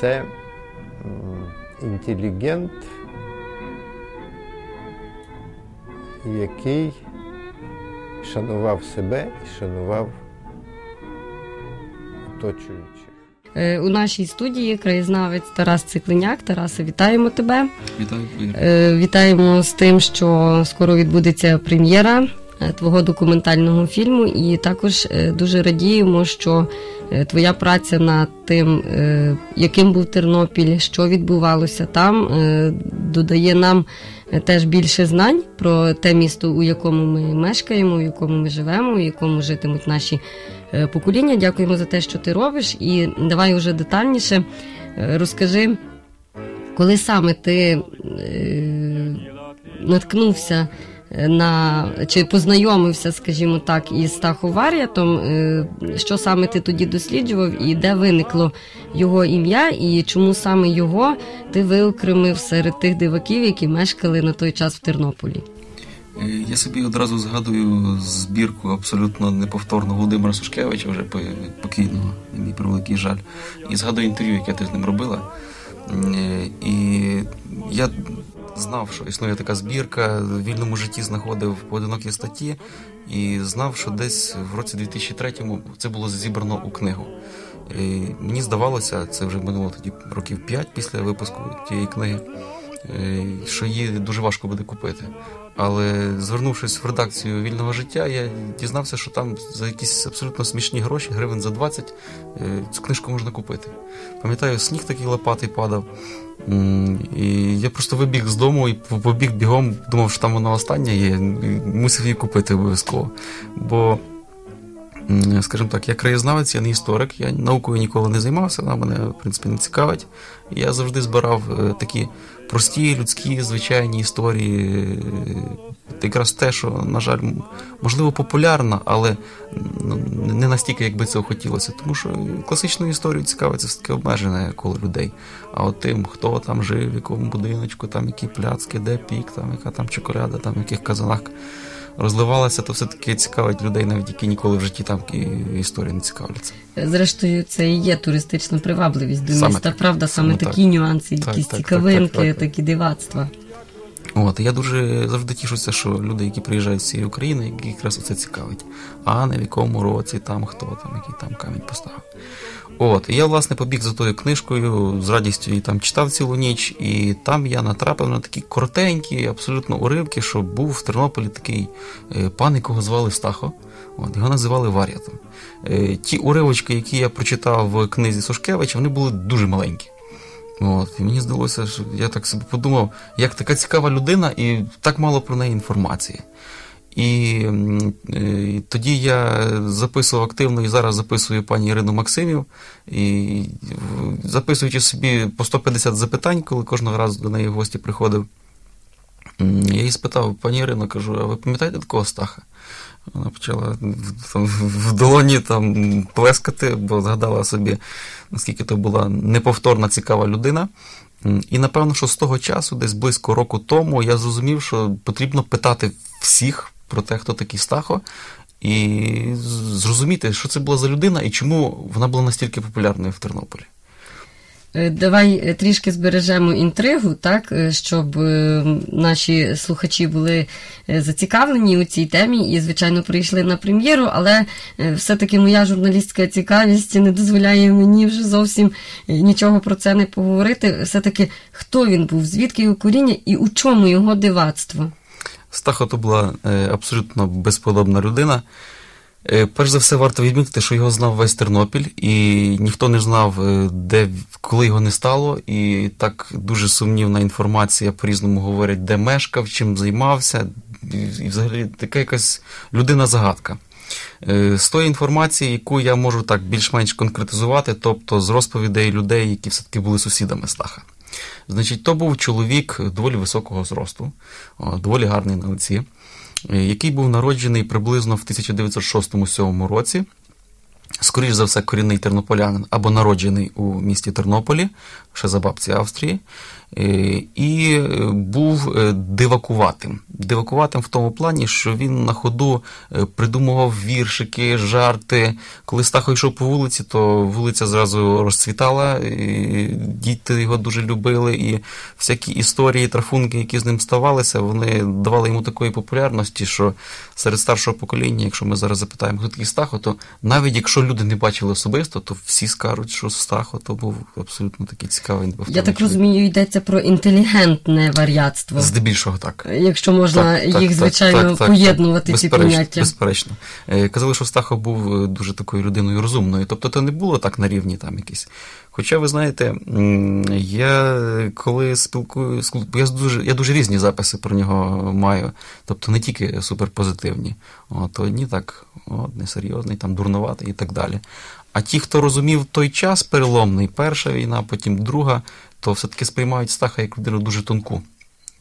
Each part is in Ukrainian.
це інтелігент, який шанував себе і шанував оточуючих. Е, у нашій студії краєзнавець Тарас Циклиняк. Тарасе, вітаємо тебе. Вітаю, Е, Вітаємо з тим, що скоро відбудеться прем'єра е, твого документального фільму, і також дуже радіємо, що твоя праця над тим, е, яким був Тернопіль, що відбувалося там, е, додає нам е, теж більше знань про те місто, у якому ми мешкаємо, у якому ми живемо, у якому житимуть наші е, покоління. Дякуємо за те, що ти робиш. І давай уже детальніше е, розкажи. Коли саме ти е, наткнувся на чи познайомився, скажімо так, із Стаховар'ятом, е, що саме ти тоді досліджував, і де виникло його ім'я, і чому саме його ти виокремив серед тих диваків, які мешкали на той час в Тернополі? Е, Я собі одразу згадую збірку абсолютно неповторного Володимира Сушкевича, вже покійного, мій превеликий жаль. І згадую інтерв'ю, яке ти з ним робила. Е, І я знав, що існує така збірка, в вільному житті знаходив поодинокі статті і знав, що десь в році 2003 це було зібрано у книгу. І мені здавалося, це вже минуло тоді років 5 після випуску тієї книги, е, що її дуже важко буде купити. Але звернувшись в редакцію вільного життя, я дізнався, що там за якісь абсолютно смішні гроші, гривень за 20, е, цю книжку можна купити. Пам'ятаю, сніг такий лопатий падав. І я просто вибіг з дому і побіг бігом, думав, що там вона остання є, мусив її купити обов'язково. Бо, скажімо так, я краєзнавець, я не історик, я наукою ніколи не займався, вона мене, в принципі, не цікавить. Я завжди збирав е, такі прості, людські, звичайні історії. е, Якраз те, що, на жаль, можливо, популярна, але ну, не настільки, як би цього хотілося. Тому що класичною історією цікавиться все-таки обмежене коло людей. А от тим, хто там жив, в якому будиночку, там які пляцки, де пік, там яка там чоколяда, там в яких казанах розливалася, то все-таки цікавить людей, навіть які ніколи в житті там історії не цікавляться. Зрештою, це і є туристична привабливість до Саме міста. так. Правда, саме, Саме так. такі нюанси, Так, якісь так, так, цікавинки, так, так. такі дивацтва. От, я дуже завжди тішуся, що люди, які приїжджають з цієї України, їх якраз це цікавить. А не в якому році там хто там, який там камінь поставив. От, і я, власне, побіг за тою книжкою, з радістю її там читав цілу ніч, і там я натрапив на такі коротенькі, абсолютно уривки, що був в Тернополі такий е, пан, якого звали Стахо. От, його називали Вар'ятом. Е, ті уривочки, які я прочитав в книзі Сушкевича, вони були дуже маленькі. От, і мені здалося, що я так собі подумав, як така цікава людина, і так мало про неї інформації. І, е, і тоді я записував активно і зараз записую пані Ірину Максимів, і записуючи собі по 150 запитань, коли кожного разу до неї в гості приходив. Я її спитав, пані Ірино, кажу, а ви пам'ятаєте такого Стаха? Вона почала там, в долоні там плескати, бо згадала собі, наскільки то була неповторна цікава людина. І напевно, що з того часу, десь близько року тому, я зрозумів, що потрібно питати всіх про те, хто такий Стахо, і зрозуміти, що це була за людина і чому вона була настільки популярною в Тернополі. Е, Давай е, трішки збережемо інтригу, так, е, щоб наші слухачі були зацікавлені у цій темі і, звичайно, прийшли на прем'єру, але все-таки моя журналістська цікавість не дозволяє мені вже зовсім нічого про це не поговорити. Все-таки хто він був, звідки його коріння і у чому його дивацтво? Стахо то була абсолютно безподобна людина. Е, Перш за все, варто відмітити, що його знав весь Тернопіль, і ніхто не знав, е, де, коли його не стало. І так дуже сумнівна інформація по-різному говорять, де мешкав, чим займався. І, взагалі така якась людина-загадка. Е, З тої інформації, яку я можу так більш-менш конкретизувати, тобто з розповідей людей, які все-таки були сусідами Стаха. Значить, то був чоловік доволі високого зросту, доволі гарний на лиці, який був народжений приблизно в 1906-7 році. скоріш за все, корінний тернополянин або народжений у місті Тернополі, ще за бабці Австрії, е, і е, був е, дивакуватим. Дивакуватим в тому плані, що він на ходу придумував віршики, жарти. Коли Стахо йшов по вулиці, то вулиця зразу розцвітала, і діти його дуже любили, і всякі історії, трафунки, які з ним ставалися, вони давали йому такої популярності, що серед старшого покоління, якщо ми зараз запитаємо, хто такий Стахо, то навіть якщо люди не бачили особисто, то всі скажуть, що Стахо то був абсолютно такий цікавий. Я так розумію, йдеться про інтелігентне варіатство. Здебільшого так. Якщо можна так, їх, так, звичайно, так, поєднувати ці поняття. Безперечно. Е, казали, що Стахо був е, дуже такою людиною розумною. Тобто, це не було так на рівні там якісь. Хоча, ви знаєте, я коли спілкую, я дуже я дуже різні записи про нього маю. Тобто не тільки суперпозитивні. От, Одні так, от, несерйозний, там дурнуватий і так далі. А ті, хто розумів той час переломний, перша війна, потім друга, то все-таки сприймають Стаха як людину дуже тонку.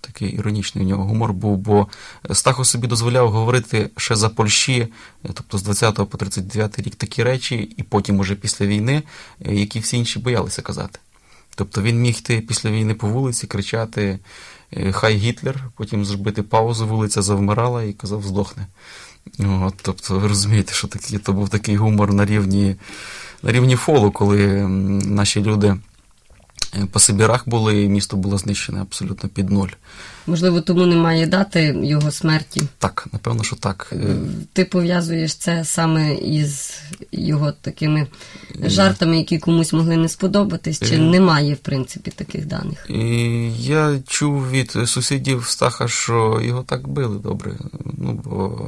Такий іронічний у нього гумор був, бо Стахо собі дозволяв говорити ще за Польщі, тобто з 20 по 39 рік такі речі, і потім, уже після війни, які всі інші боялися казати. Тобто він міг йти після війни по вулиці, кричати Хай Гітлер, потім зробити паузу, вулиця завмирала і казав, здохне. От, Тобто, ви розумієте, що такий, то був такий гумор на рівні на рівні фолу, коли наші люди е, по Сибірах були, і місто було знищене абсолютно під нуль. Можливо, тому немає дати його смерті. Так, напевно, що так. Е, Ти пов'язуєш це саме із його такими жартами, які комусь могли не сподобатись, чи немає, в принципі, таких даних? Я чув від сусідів Стаха, що його так били добре. Ну, бо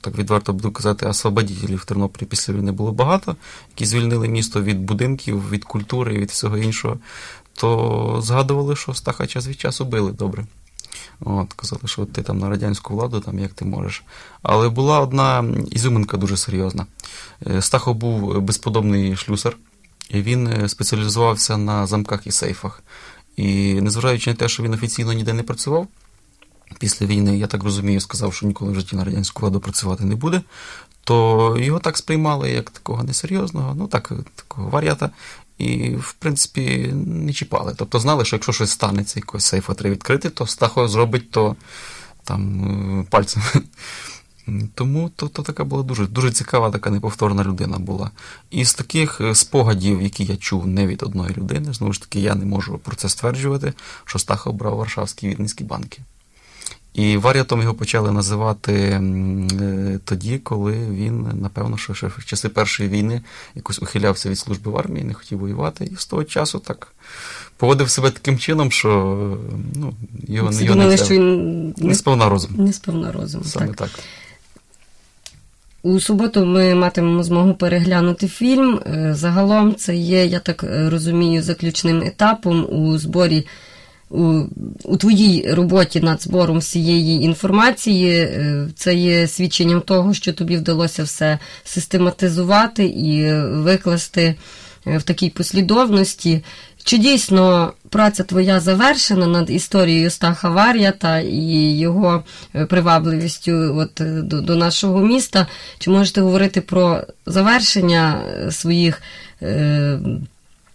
так відверто буду казати, освободітелів в Тернополі після війни було багато, які звільнили місто від будинків, від культури, від всього іншого. То згадували, що Стаха час від часу били добре. От, Казали, що ти там на радянську владу, там як ти можеш. Але була одна ізюминка дуже серйозна. Е, Стахов був безподобний шлюсар, і він е, спеціалізувався на замках і сейфах. І незважаючи на те, що він офіційно ніде не працював, після війни, я так розумію, сказав, що ніколи в житті на радянську владу працювати не буде, то його так сприймали як такого несерйозного, ну так, такого варіата і, в принципі, не чіпали. Тобто знали, що якщо щось станеться, якогось сейфа треба відкрити, то Стахо зробить то там е, пальцем. Тому то, то така була дуже дуже цікава, така неповторна людина була. І з таких е, спогадів, які я чув не від одної людини, знову ж таки, я не можу про це стверджувати, що Стахов брав Варшавські відницькі банки. І варіатом його почали називати е, тоді, коли він, напевно, що ще в часи Першої війни якось ухилявся від служби в армії, не хотів воювати, і з того часу так поводив себе таким чином, що ну, його, його думали, не, що він не сповна розум. Не сповна розум. Саме так. так. У суботу ми матимемо змогу переглянути фільм. Е, загалом це є, я так е, розумію, заключним етапом у зборі у, твоїй роботі над збором всієї інформації. Е, це є свідченням того, що тобі вдалося все систематизувати і викласти в такій послідовності. Чи дійсно праця твоя завершена над історією Стаха Вар'ята і його привабливістю от, до, до нашого міста? Чи можете говорити про завершення своїх е,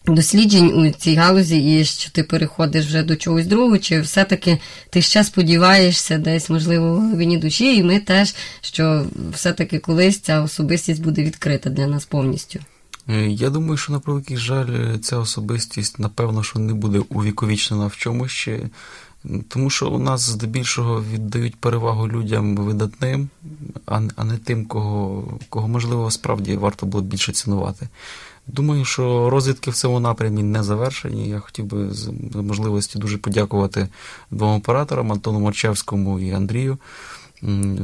досліджень у цій галузі, і що ти переходиш вже до чогось другого, чи все-таки ти ще сподіваєшся десь, можливо, в глибині душі, і ми теж, що все-таки колись ця особистість буде відкрита для нас повністю? Е, я думаю, що на превеликий жаль, ця особистість, напевно, що не буде увіковічнена в чомусь ще. Тому що у нас здебільшого віддають перевагу людям видатним, а не тим, кого, кого можливо справді варто було більше цінувати. Думаю, що розвідки в цьому напрямі не завершені. Я хотів би з можливості дуже подякувати двом операторам Антону Марчевському і Андрію,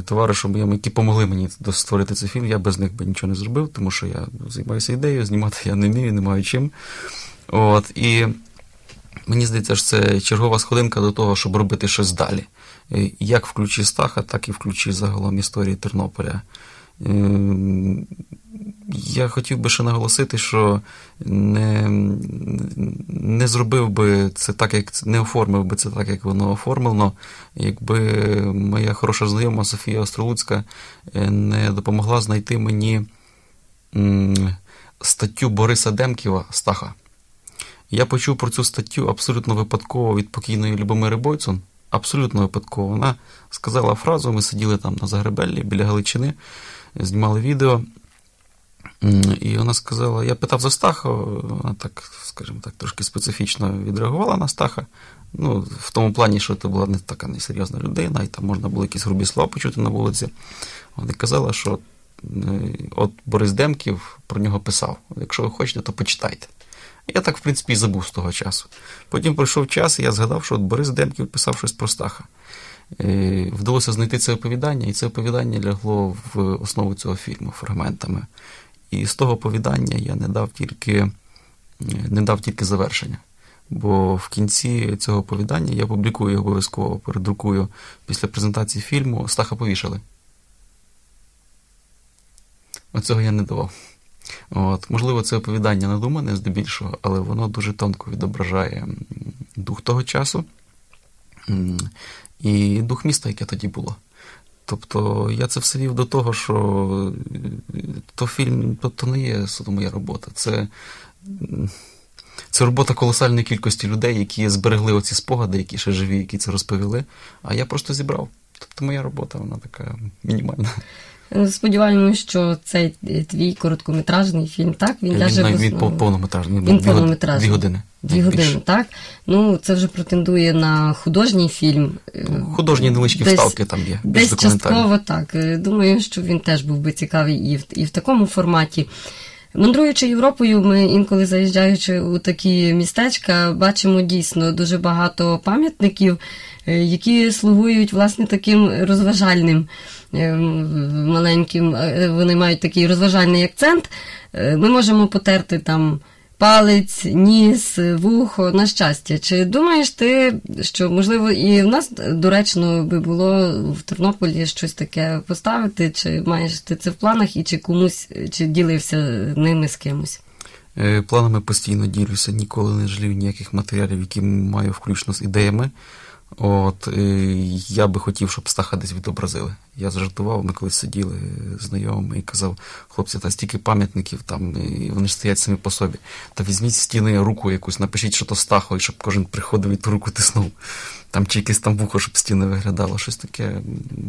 товаришам моїм, які допомогли мені створити цей фільм. Я без них би нічого не зробив, тому що я займаюся ідеєю, знімати я не вмію, не маю чим. От, І мені здається, що це чергова сходинка до того, щоб робити щось далі. Як в ключі Стаха, так і в ключі загалом історії Тернополя. Я хотів би ще наголосити, що не не зробив би це так, як не оформив би це так, як воно оформлено, якби моя хороша знайома Софія Остролуцька е, не допомогла знайти мені статтю Бориса Демківа Стаха. Я почув про цю статтю абсолютно випадково від покійної Любомири Бойцун. Абсолютно випадково. Вона сказала фразу: ми сиділи там на Загребеллі біля Галичини, знімали відео. І вона сказала: я питав за Стаха, вона так, скажімо так, трошки специфічно відреагувала на Стаха. Ну, в тому плані, що це була не така несерйозна людина, і там можна було якісь грубі слова почути на вулиці. Вона казала, що е, от Борис Демків про нього писав. Якщо ви хочете, то почитайте. Я так, в принципі, і забув з того часу. Потім пройшов час, і я згадав, що от Борис Демків писав щось про Стаха. Е, Вдалося знайти це оповідання, і це оповідання лягло в основу цього фільму фрагментами. І з того оповідання я не дав тільки, е, не дав тільки завершення. Бо в кінці цього оповідання я публікую його обов'язково, передрукую після презентації фільму Стаха повішали. Оцього я не давав. От, можливо, це оповідання надумане здебільшого, але воно дуже тонко відображає дух того часу і дух міста, яке тоді було. Тобто я це все вів до того, що е, то фільм то, то не є суто моя робота. Це, це робота колосальної кількості людей, які зберегли оці спогади, які ще живі, які це розповіли. А я просто зібрав. Тобто моя робота, вона така мінімальна. Сподіваємось, що цей твій короткометражний фільм, так? Він ляже Він, він повнометражний. Він повнометражний. дві години. Дві Більше. години, так? Ну, це вже претендує на художній фільм. Художні невеличкі десь- вставки там є. Десь частково так. Думаю, що він теж був би цікавий і в, і в такому форматі. Мандруючи Європою, ми інколи заїжджаючи у такі містечка, бачимо дійсно дуже багато пам'ятників, які слугують власне таким розважальним е, маленьким. е, Вони мають такий розважальний акцент. Е, Ми можемо потерти там палець, ніс, вухо, на щастя. Чи думаєш ти, що можливо і в нас доречно би було в Тернополі щось таке поставити? Чи маєш ти це в планах, і чи комусь чи ділився ними з кимось? Е, Планами постійно ділюся, ніколи не жалію ніяких матеріалів, які маю включно з ідеями. От я би хотів, щоб Стаха десь відобразили. Я зажартував, ми колись сиділи знайомими і казав, хлопці, та стільки пам'ятників там, і вони ж стоять самі по собі. Та візьміть стіни руку якусь, напишіть, що то Стахо, і щоб кожен приходив і ту руку тиснув. Там чи якесь там вухо, щоб стіни виглядало, щось таке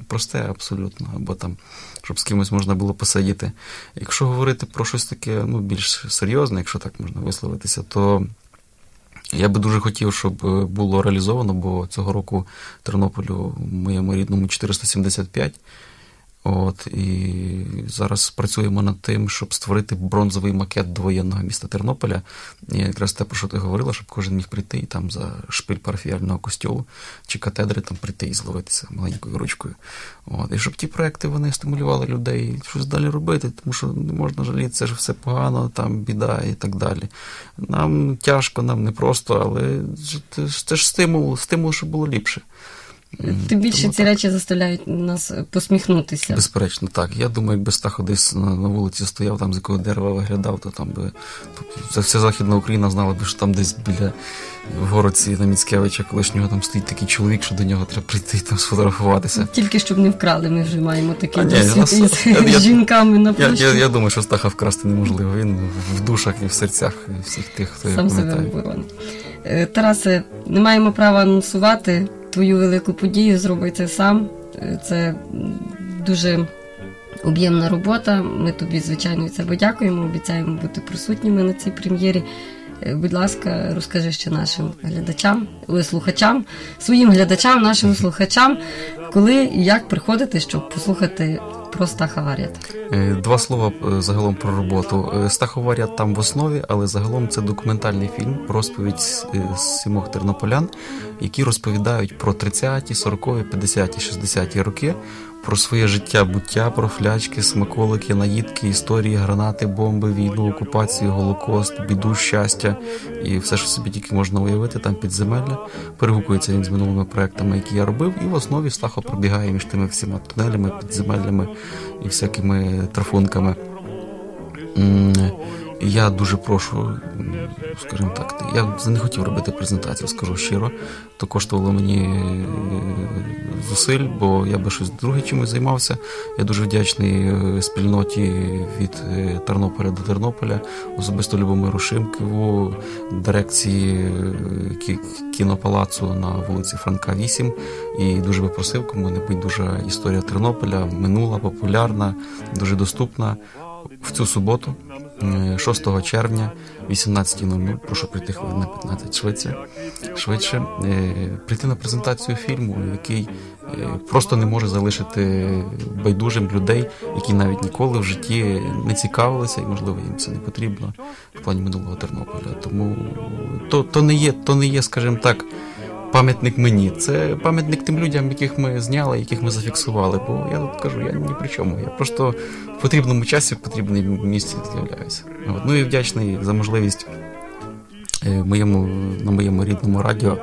просте абсолютно, або там, щоб з кимось можна було посидіти. Якщо говорити про щось таке ну, більш серйозне, якщо так можна висловитися, то я би дуже хотів, щоб е, було реалізовано, бо цього року Тернополю, моєму рідному 475. От, і зараз працюємо над тим, щоб створити бронзовий макет довоєнного міста Тернополя. І якраз те, про що ти говорила, щоб кожен міг прийти і там за шпиль парафіяльного костюлу чи катедри там прийти і зловитися маленькою ручкою. От, і щоб ті проекти вони стимулювали людей щось далі робити, тому що не можна жаліти, це ж все погано, там біда і так далі. Нам тяжко, нам непросто, але це ж стимул, стимул, щоб було ліпше. Тим більше Тому ці так. речі заставляють нас посміхнутися. Безперечно, так. Я думаю, якби Стахо десь на, на вулиці стояв, там з якого дерева виглядав, то там би це вся Західна Україна знала би, що там десь біля в городці на Міцкевича колишнього там стоїть такий чоловік, що до нього треба прийти і там сфотографуватися. Тільки щоб не вкрали, ми вже маємо такий досвід я- я- жінками на Я, площі. я, я думаю, що Стаха вкрасти неможливо. Він в душах і в серцях і всіх тих, хто його Сам себе пам'ятає. Е, Тарасе, не маємо права анонсувати твою велику подію, зроби це сам. Е, Це дуже об'ємна робота. Ми тобі, звичайно, від себе дякуємо, обіцяємо бути присутніми на цій прем'єрі. Е, Будь ласка, розкажи ще нашим глядачам, слухачам, своїм глядачам, нашим слухачам, коли і як приходити, щоб послухати про Стаха Вар'ята. Е, Два слова е, загалом про роботу. Е, Стаховарят там в основі, але загалом це документальний фільм, розповідь з сімох тернополян, які розповідають про 30-ті, 40-ті, 50-ті, 60-ті роки, про своє життя, буття, про флячки, смаколики, наїдки, історії, гранати, бомби, війну, окупацію, голокост, біду, щастя і все, що собі тільки можна уявити, там підземелля. Перегукується він з минулими проектами, які я робив, і в основі Стахо пробігає між тими всіма тунелями, підземеллями і всякими трафунками. Я дуже прошу, скажімо так, я не хотів робити презентацію, скажу щиро. То коштувало мені е, зусиль, бо я би щось друге чимось займався. Я дуже вдячний е, спільноті від е, Тернополя до Тернополя, особисто Любомиру Шимківу, дирекції кінопалацу на вулиці Франка 8. І дуже би просив, кому не байдужа історія Тернополя, минула, популярна, дуже доступна. В цю суботу, 6 червня, 18.00, прошу прийти хвилин на 15 швидше, швидше е, прийти на презентацію фільму, який е, просто не може залишити байдужим людей, які навіть ніколи в житті не цікавилися, і можливо їм це не потрібно в плані минулого Тернополя. Тому то, то не є, то не є, скажімо так. Пам'ятник мені, це пам'ятник тим людям, яких ми зняли, яких ми зафіксували. Бо я тут кажу, я ні при чому. Я просто в потрібному часі, в потрібному місці з'являюся. Ну і вдячний за можливість е, моєму, на моєму рідному радіо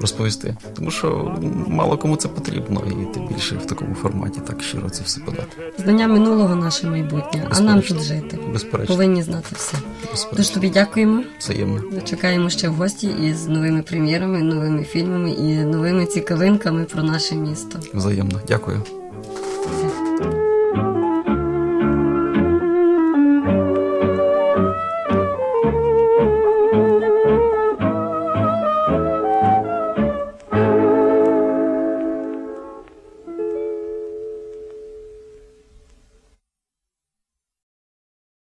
розповісти. Тому що мало кому це потрібно, і тим більше в такому форматі так щиро це все подати. Знання минулого наше майбутнє, а нам тут жити. Безперечно, Повинні знати все. Безперечно. тобі дякуємо. Взаємно. Чекаємо ще в гості із новими прем'єрами, новими фільмами і новими цікавинками про наше місто. Взаємно. Дякую.